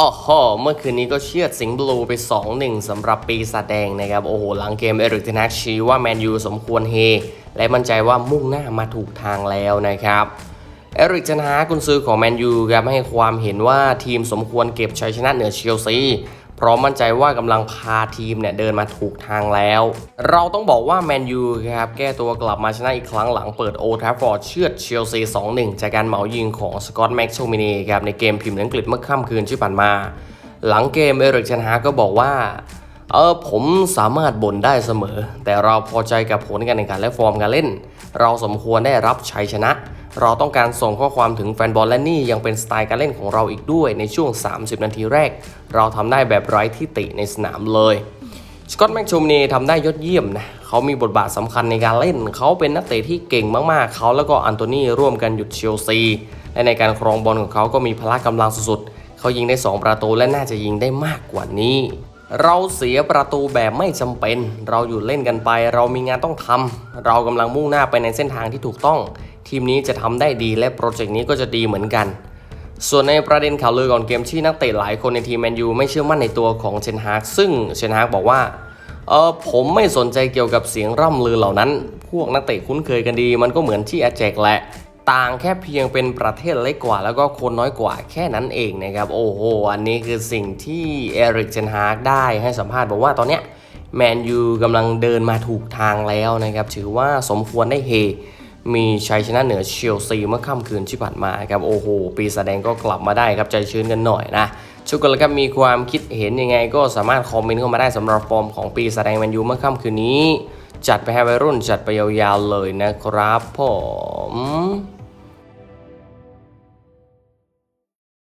อ๋อโหเมื่อคืนนี้ก็เชียดสิงห์บลูไป 2-1สำหรับปีศาจแดงนะครับ โอ้โห หลังเกมเอริกเทนักชี้ว่าแมนยูสมควรเฮ และมั่นใจว่ามุ่งหน้ามาถูกทางแล้วนะครับเอริกเทนฮากกุนซือของแมนยูครับให้ความเห็นว่าทีมสมควรเก็บชัยชนะเหนือเชลซี พราะมั่นใจว่ากำลังพาทีมเนี่ยเดินมาถูกทางแล้ว เราต้องบอกว่าแมนยูครับแก้ตัวกลับมาชนะอีกครั้งหลังเปิดโอทราฟฟอร์ดเชือดเชลซี 2-1 จากการเหมายิงของสกอตแม็กโชมินีครับในเกมพิมพ์อังกฤษเมื่อค่ำคืนที่ผ่านมา หลังเกมเอริกเทนฮาก็บอกว่า เออผมสามารถบ่นได้เสมอ แต่เราพอใจกับผลการแข่งขันและฟอร์มการเล่น เราสมควรได้รับชัยชนะ เราต้องการส่งข้อความถึงแฟนบอลและนี่ยังเป็นสไตล์การเล่นของเราอีกด้วยในช่วง 30 นาทีแรก เราทำได้แบบไร้ที่ติในสนามเลยสกอตแม็กโชมนีทำได้ยอดเยี่ยมนะเขามีบทบาทสำคัญในการเล่น เขาเป็นนักเตะที่เก่งมากๆ เขาแล้วก็อันโตนีร่วมกันหยุดเชลซี และในการครองบอลของเขาก็มีพละกำลังสุดๆ เขายิงได้ 2 ประตูและน่าจะยิงได้มากกว่านี้ เราเสียประตูแบบไม่จำเป็น เราอยู่เล่นกันไป เรามีงานต้องทำเรากำลังมุ่งหน้าไปในเส้นทางที่ถูกต้อง ทีมนี้จะทำได้ดีและโปรเจกต์นี้ก็จะดีเหมือนกัน ส่วนในประเด็นข่าวลือก่อนเกมที่นักเตะหลายคนในทีมแมนยูไม่เชื่อมั่นในตัวของเชนฮากซึ่งเชนฮากบอกว่าเออผมไม่สนใจเกี่ยวกับเสียงร่ำลือเหล่านั้น พวกนักเตะคุ้นเคยกันดี มันก็เหมือนที่อาแจกแหละ ต่างแค่เพียงเป็นประเทศเล็กกว่า แล้วก็คนน้อยกว่าแค่นั้นเองนะครับ โอ้โห อันนี้คือสิ่งที่เอริกเชนฮาร์กได้ให้สัมภาษณ์บอกว่าตอนเนี้ยแมนยูกำลังเดินมาถูกทางแล้วนะครับ ถือว่าสมควรได้เฮ มีชัยชนะเหนือเชลซีเมื่อค่ำคืนที่ผ่านมาครับ โอ้โห ปีศาจแดงก็กลับมาได้ครับ ใจชื้นกันหน่อยนะชุกกันแล้วครับมีความคิดเห็นยังไง ก็สามารถคอมเมนต์เข้ามาได้สำหรับฟอร์มของปีศาจแดงแมนยูเมื่อค่ำคืนนี้ จัดไปให้วัยรุ่นจัดไปยาวๆเลยนะครับผ ม